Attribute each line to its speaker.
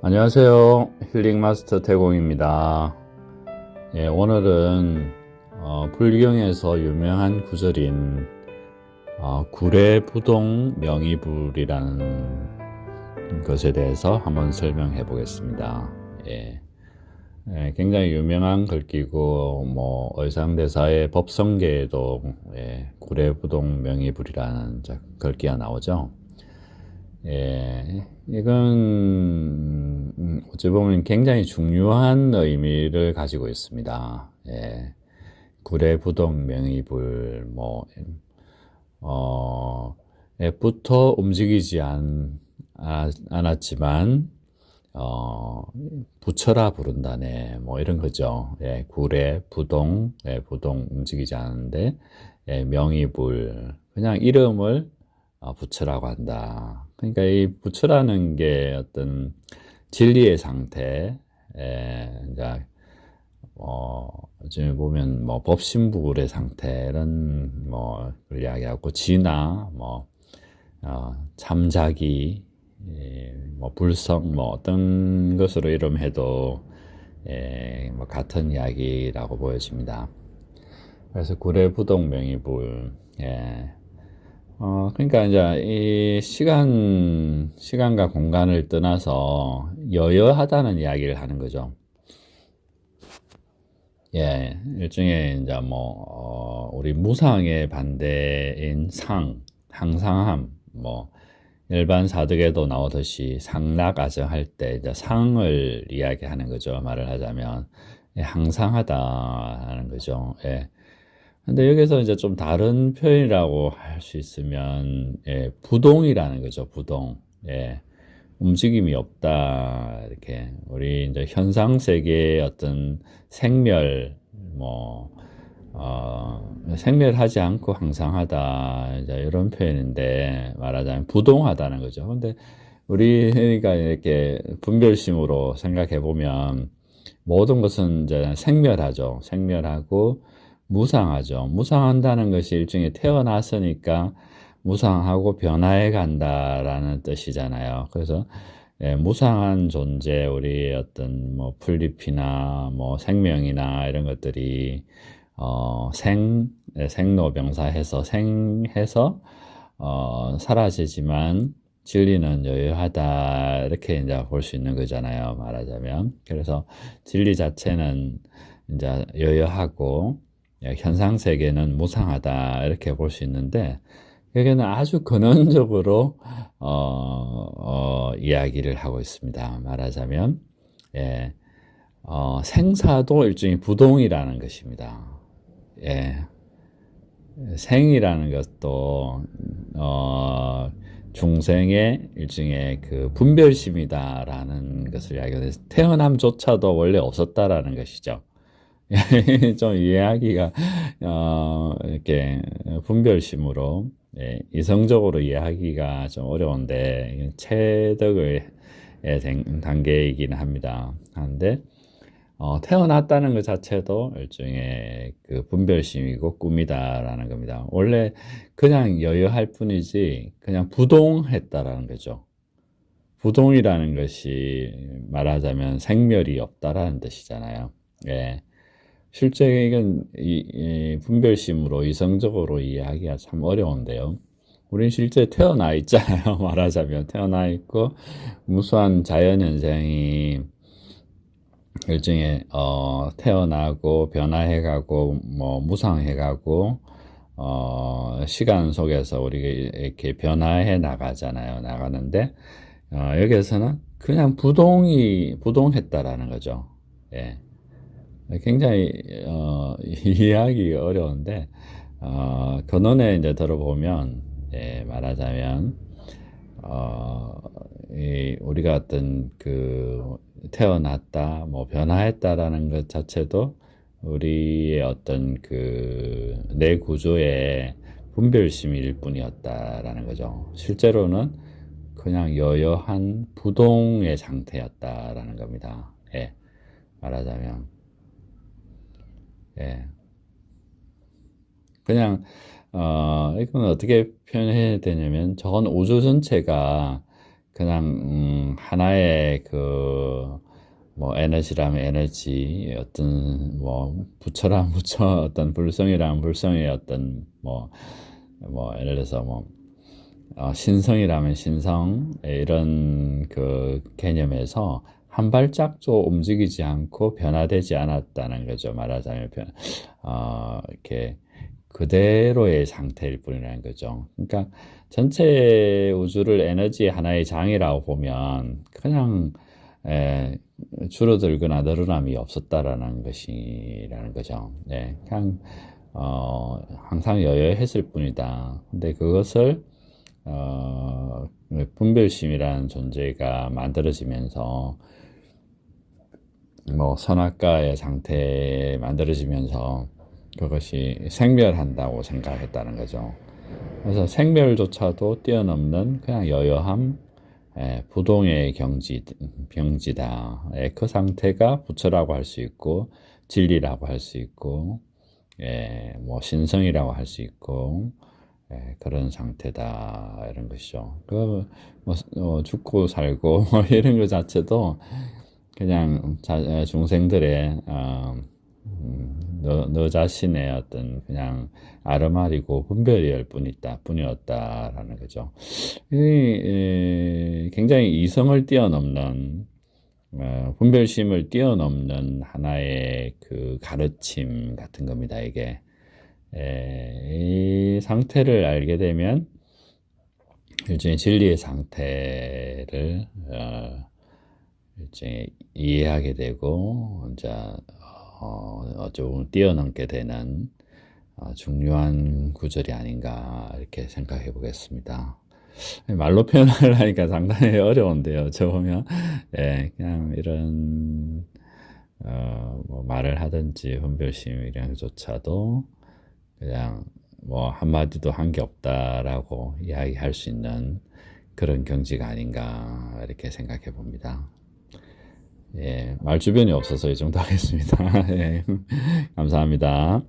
Speaker 1: 안녕하세요. 힐링 마스터 태공입니다. 예, 오늘은 어, 불경에서 유명한 구절인 어, 구례부동 명의불이라는 것에 대해서 한번 설명해 보겠습니다. 예. 예, 굉장히 유명한 글귀고 뭐 의상대사의 법성계에도 예, 구례부동 명의불이라는 자- 글귀가 나오죠. 예, 이건 음, 어찌 보면 굉장히 중요한 의미를 가지고 있습니다. 예, 구례부동 명의불 뭐 어, 애부터 움직이지 않, 아- 않았지만 어, 부처라 부른다네. 뭐 이런 거죠. 예, 구례 부동 예, 부동 움직이지 않는데 예, 명의불. 그냥 이름을 어, 부처라고 한다. 그러니까 이 부처라는 게 어떤 진리의 상태, 에, 이제, 어, 지금 보면 뭐 법신부굴의 상태, 이런 뭐, 걸 이야기하고, 진화, 뭐, 어, 잠자기, 예, 뭐, 불성, 뭐, 어떤 것으로 이름해도, 예, 뭐, 같은 이야기라고 보여집니다. 그래서 구례부동 명의불, 예, 어, 그러니까 이제 이 시간, 시간과 공간을 떠나서 여여하다는 이야기를 하는 거죠. 예, 일종의 이제 뭐, 어, 우리 무상의 반대인 상, 항상함, 뭐, 일반 사득에도 나오듯이 상락아정할 때 이제 상을 이야기하는 거죠. 말을 하자면. 예, 항상하다 하는 거죠. 예. 근데 여기서 이제 좀 다른 표현이라고 할 수 있으면, 예, 부동이라는 거죠, 부동. 예, 움직임이 없다. 이렇게. 우리 이제 현상 세계의 어떤 생멸, 뭐, 어, 생멸하지 않고 항상하다. 이런 표현인데, 말하자면 부동하다는 거죠. 근데 우리가 이렇게 분별심으로 생각해 보면, 모든 것은 이제 생멸하죠. 생멸하고, 무상하죠. 무상한다는 것이 일종의 태어났으니까 무상하고 변화해 간다라는 뜻이잖아요. 그래서 예, 무상한 존재, 우리 어떤 뭐 풀잎이나 뭐 생명이나 이런 것들이 어, 생, 예, 생로병사해서 생해서 어, 사라지지만 진리는 여유하다 이렇게 이제 볼 수 있는 거잖아요. 말하자면 그래서 진리 자체는 이제 여유하고 예, 현상 세계는 무상하다 이렇게 볼 수 있는데 여기는 아주 근원적으로 어, 어, 이야기를 하고 있습니다. 말하자면 예, 어, 생사도 일종의 부동이라는 것입니다. 예, 생이라는 것도 어, 중생의 일종의 그 분별심이다라는 것을 이야기해서 태어남조차도 원래 없었다라는 것이죠. 좀 이해하기가 어, 이렇게 분별심으로 예, 이성적으로 이해하기가 좀 어려운데 체득의 단계이긴 합니다. 하는데 어, 태어났다는 것 자체도 일종의 그 분별심이고 꿈이다라는 겁니다. 원래 그냥 여여할 뿐이지 그냥 부동했다라는 거죠. 부동이라는 것이 말하자면 생멸이 없다라는 뜻이잖아요. 예. 실제 이건 이, 이 분별심으로 이성적으로 이해하기가 참 어려운데요. 우린 실제 태어나 있잖아요. 말하자면 태어나 있고 무수한 자연 현상이 일종의 어, 태어나고 변화해가고 뭐 무상해가고 어, 시간 속에서 우리가 이렇게 변화해 나가잖아요. 나가는데 어, 여기에서는 그냥 부동이 부동했다라는 거죠. 예. 굉장히 어, 이해하기 어려운데 어, 근원에 이제 들어보면 예, 말하자면 어, 이 우리가 어떤 그 태어났다 뭐 변화했다라는 것 자체도 우리의 어떤 그 내 구조의 분별심일 뿐이었다라는 거죠. 실제로는 그냥 여여한 부동의 상태였다라는 겁니다. 예, 말하자면. 예. 그냥 어 이건 어떻게 표현해야 되냐면 전 우주 전체가 그냥 음, 하나의 그 뭐 에너지라면 에너지 어떤 뭐 부처라면 부처 어떤 불성이라면 불성의 어떤 뭐뭐 예를 들어서 뭐 어, 신성이라면 신성 이런 그 개념에서 한 발짝도 움직이지 않고 변화되지 않았다는 거죠. 말하자면 변, 어, 이렇게 그대로의 상태일 뿐이라는 거죠. 그러니까 전체 우주를 에너지 하나의 장이라고 보면 그냥 에, 줄어들거나 늘어남이 없었다라는 것이라는 거죠. 네, 그냥 어, 항상 여여했을 뿐이다. 근데 그것을 어, 분별심이라는 존재가 만들어지면서 뭐 선악과의 상태에 만들어지면서 그것이 생멸한다고 생각했다는 거죠. 그래서 생멸조차도 뛰어넘는 그냥 여여함, 예, 부동의 경지, 병지다. 예, 그 상태가 부처라고 할 수 있고, 진리라고 할 수 있고, 예, 뭐 신성이라고 할 수 있고, 예, 그런 상태다 이런 것이죠. 그 뭐, 어, 죽고 살고 뭐 이런 것 자체도 그냥 자, 중생들의 어, 음, 너, 너 자신의 어떤 그냥 아르마리고 분별이할 뿐이다 뿐이었다라는 거죠. 이, 에, 굉장히 이성을 뛰어넘는 어, 분별심을 뛰어넘는 하나의 그 가르침 같은 겁니다. 이게 에, 이 상태를 알게 되면 일종의 진리의 상태를 어, 일종의 이해하게 되고 이제 어, 조금 뛰어넘게 되는 어, 중요한 구절이 아닌가 이렇게 생각해 보겠습니다. 말로 표현하려니까 상당히 어려운데요. 저 보면 예, 그냥 이런 어, 뭐 말을 하든지 분별심이랑조차도 그냥 뭐 한마디도 한 게 없다라고 이야기할 수 있는 그런 경지가 아닌가 이렇게 생각해 봅니다. 예, 말 주변이 없어서 이 정도 하겠습니다. 예, 감사합니다.